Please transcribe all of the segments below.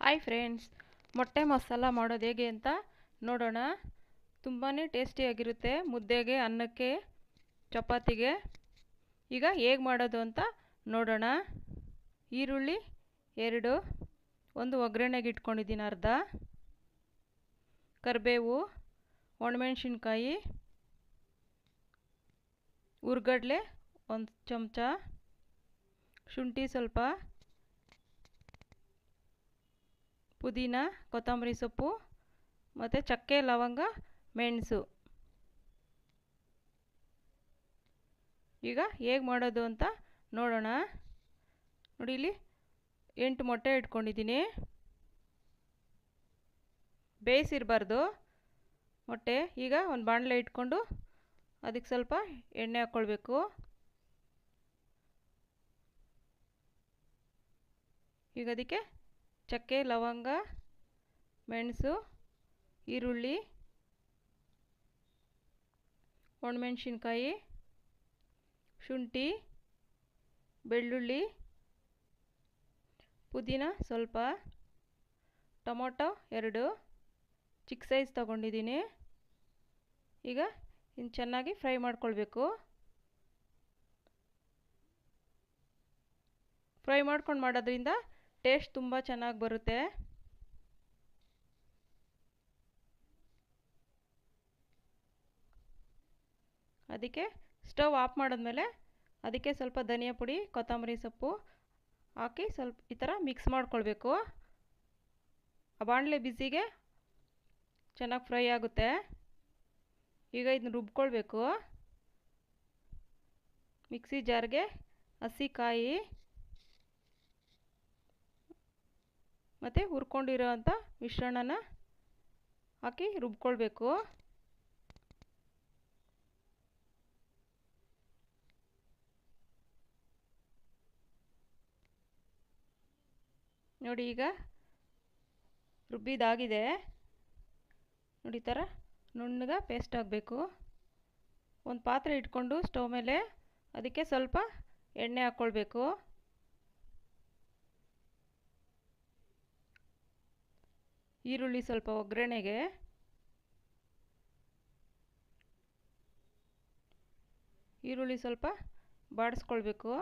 Hi friends ಮೊಟ್ಟೆ ಮಸಾಲ ಮಾಡೋದು ಹೇಗೆ ಅಂತ ನೋಡೋಣ. ತುಂಬಾ ಟೇಸ್ಟಿಯಾಗಿರುತ್ತೆ ಮುದ್ದೆಗೆ, ಅನ್ನಕ್ಕೆ, ಚಪಾತಿಗೆ. ಈಗ ಹೇಗೆ ಮಾಡೋದು ಅಂತ ನೋಡೋಣ. ಈರುಳ್ಳಿ ಎರಡು, ಒಂದು ಒಗ್ಗರಣೆಗೆ ಇಟ್ಕೊಂಡಿದ್ದೀನಿ ಅರ್ಧ. ಕರಿಬೇವು, ಒಣಮೆಣ್ಸಿನ್ಕಾಯಿ ಹುರ್ಗಡ್ಲೆ ಒಂದು ಚಮಚ. ಶುಂಠಿ ಸ್ವಲ್ಪ. ಪುದೀನ, ಕೊತ್ತಂಬರಿ ಸೊಪ್ಪು ಮತ್ತು ಚಕ್ಕೆ, ಲವಂಗ, ಮೆಣಸು. ಈಗ ಹೇಗೆ ಮಾಡೋದು ಅಂತ ನೋಡೋಣ. ನೋಡಿ ಇಲ್ಲಿ ಎಂಟು ಮೊಟ್ಟೆ ಇಟ್ಕೊಂಡಿದ್ದೀನಿ. ಬೇಯಿಸಿರಬಾರ್ದು ಮೊಟ್ಟೆ. ಈಗ ಒಂದು ಬಾಣಲೆ ಇಟ್ಕೊಂಡು ಅದಕ್ಕೆ ಸ್ವಲ್ಪ ಎಣ್ಣೆ ಹಾಕ್ಕೊಳ್ಬೇಕು ಈಗ ಅದಕ್ಕೆ ಚಕ್ಕೆ, ಲವಂಗ, ಮೆಣಸು, ಈರುಳ್ಳಿ, ಒಣಮೆಣಸಿನ್ಕಾಯಿ, ಶುಂಠಿ, ಬೆಳ್ಳುಳ್ಳಿ, ಪುದೀನ ಸ್ವಲ್ಪ, ಟೊಮೊಟೊ ಎರಡು, ಚಿಕ್ಕ ಸೈಜ್ ತಗೊಂಡಿದ್ದೀನಿ. ಈಗ ಇನ್ನು ಚೆನ್ನಾಗಿ ಫ್ರೈ ಮಾಡ್ಕೊಳ್ಬೇಕು. ಫ್ರೈ ಮಾಡ್ಕೊಂಡು ಮಾಡೋದ್ರಿಂದ ಟೇಸ್ಟ್ ತುಂಬ ಚೆನ್ನಾಗಿ ಬರುತ್ತೆ. ಅದಕ್ಕೆ ಸ್ಟವ್ ಆಫ್ ಮಾಡಿದ್ಮೇಲೆ ಅದಕ್ಕೆ ಸ್ವಲ್ಪ ಧನಿಯಾ ಪುಡಿ, ಕೊತ್ತಂಬರಿ ಸೊಪ್ಪು ಹಾಕಿ ಸ್ವಲ್ಪ ಈ ಥರ ಮಿಕ್ಸ್ ಮಾಡ್ಕೊಳ್ಬೇಕು. ಆ ಬಾಣಲೆ ಬಿಸಿಗೆ ಚೆನ್ನಾಗಿ ಫ್ರೈ ಆಗುತ್ತೆ. ಈಗ ಇದನ್ನ ರುಬ್ಕೊಳ್ಬೇಕು. ಮಿಕ್ಸಿ ಜಾರ್ಗೆ ಹಸಿ ಕಾಯಿ ಮತ್ತು ಹುರ್ಕೊಂಡಿರೋ ಅಂಥ ಮಿಶ್ರಣನ ಹಾಕಿ ರುಬ್ಕೊಳ್ಬೇಕು. ನೋಡಿ ಈಗ ರುಬ್ಬಿದಾಗಿದೆ. ನೋಡಿ ಥರ ನುಣ್ಣಗೆ ಪೇಸ್ಟ್ ಆಗಬೇಕು. ಒಂದು ಪಾತ್ರೆ ಇಟ್ಕೊಂಡು ಸ್ಟವ್ ಮೇಲೆ ಅದಕ್ಕೆ ಸ್ವಲ್ಪ ಎಣ್ಣೆ ಹಾಕ್ಕೊಳ್ಬೇಕು. ಈರುಳ್ಳಿ ಸ್ವಲ್ಪ ಒಗ್ಗರಣೆಗೆ. ಈರುಳ್ಳಿ ಸ್ವಲ್ಪ ಬಾಡಿಸ್ಕೊಳ್ಬೇಕು.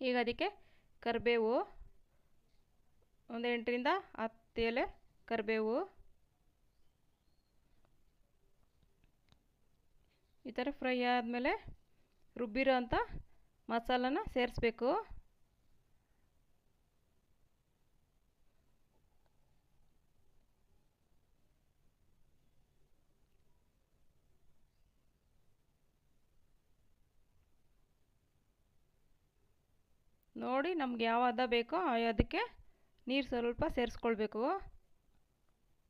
ಈಗ ಅದಕ್ಕೆ ಕರಿಬೇವು, ಒಂದು ಎಂಟರಿಂದ ಹತ್ತು ಎಲೆ ಕರಿಬೇವು. ಈ ಥರ ಫ್ರೈ ಆದಮೇಲೆ ರುಬ್ಬಿರೋ ಅಂಥ ಮಸಾಲನ ಸೇರಿಸ್ಬೇಕು. ನೋಡಿ ನಮ್ಗೆ ಯಾವ ಹದ ಬೇಕೋ ಅದಕ್ಕೆ ನೀರು ಸ್ವಲ್ಪ ಸೇರಿಸ್ಕೊಳ್ಬೇಕು.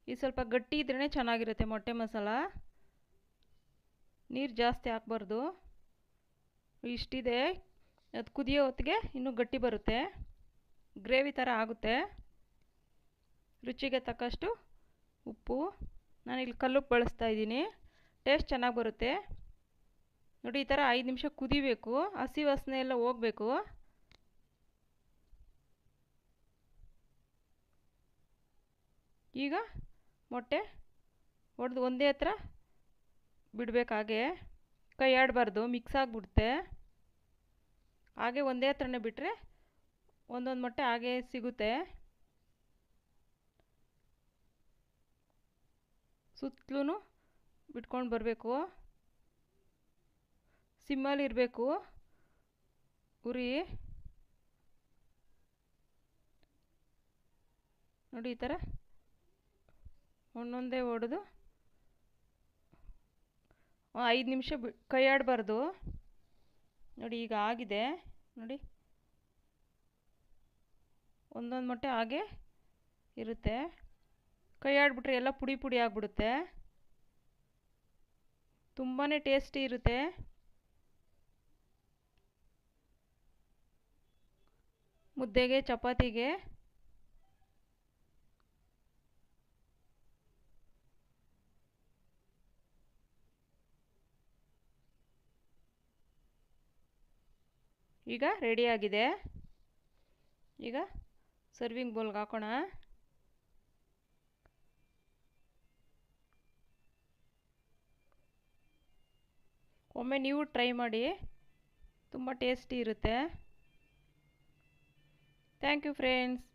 ಇದು ಸ್ವಲ್ಪ ಗಟ್ಟಿ ಇದ್ರೇ ಚೆನ್ನಾಗಿರುತ್ತೆ ಮೊಟ್ಟೆ ಮಸಾಲ. ನೀರು ಜಾಸ್ತಿ ಹಾಕ್ಬಾರ್ದು. ಇಷ್ಟಿದೆ. ಅದು ಕುದಿಯೋ ಹೊತ್ತಿಗೆ ಇನ್ನೂ ಗಟ್ಟಿ ಬರುತ್ತೆ. ಗ್ರೇವಿ ಥರ ಆಗುತ್ತೆ. ರುಚಿಗೆ ತಕ್ಕಷ್ಟು ಉಪ್ಪು. ನಾನಿಲ್ಲಿ ಕಲ್ಲುಪ್ಪು ಬಳಸ್ತಾ ಇದ್ದೀನಿ. ಟೇಸ್ಟ್ ಚೆನ್ನಾಗಿ ಬರುತ್ತೆ. ನೋಡಿ ಈ ಥರ ಐದು ನಿಮಿಷ ಕುದಿಬೇಕು. ಹಸಿ ವಾಸನೆ ಎಲ್ಲ ಹೋಗಬೇಕು. ಈಗ ಮೊಟ್ಟೆ ಒಡೆದು ಒಂದೇ ಹತ್ರ ಬಿಡಬೇಕು ಹಾಗೆ ಕೈ ಆಡಬಾರ್ದು ಮಿಕ್ಸ್ ಆಗಿಬಿಡುತ್ತೆ. ಹಾಗೆ ಒಂದೇ ಹತ್ರನೇ ಬಿಟ್ಟರೆ ಒಂದೊಂದು ಮೊಟ್ಟೆ ಹಾಗೆ ಸಿಗುತ್ತೆ. ಸುತ್ತಲೂ ಬಿಟ್ಕೊಂಡು ಬರಬೇಕು. ಸಿಮ್ಮಲ್ಲಿ ಇರಬೇಕು. ಉರಿ. ನೋಡಿ ಈ ಥರ ಒಂದೊಂದೇ ಹಾಂ ಐದು ನಿಮಿಷ ಬಿ, ಕೈಯಾಡಬಾರ್ದು. ನೋಡಿ, ಈಗ ಆಗಿದೆ. ನೋಡಿ. ಒಂದೊಂದು ಮೊಟ್ಟೆ ಹಾಗೆ ಇರುತ್ತೆ. ಕೈ ಆಡಿಬಿಟ್ರೆ ಎಲ್ಲ ಪುಡಿ ಪುಡಿ ಆಗಿಬಿಡುತ್ತೆ. ತುಂಬಾ ಟೇಸ್ಟಿ ಇರುತ್ತೆ. ಮುದ್ದೆಗೆ, ಚಪಾತಿಗೆ. ಈಗ ರೆಡಿಯಾಗಿದೆ ಈಗ ಸರ್ವಿಂಗ್ ಬೌಲ್ಗೆ ಹಾಕೋಣ. ಒಮ್ಮೆ ನೀವು ಟ್ರೈ ಮಾಡಿ. ತುಂಬ ಟೇಸ್ಟಿ ಇರುತ್ತೆ. Thank you friends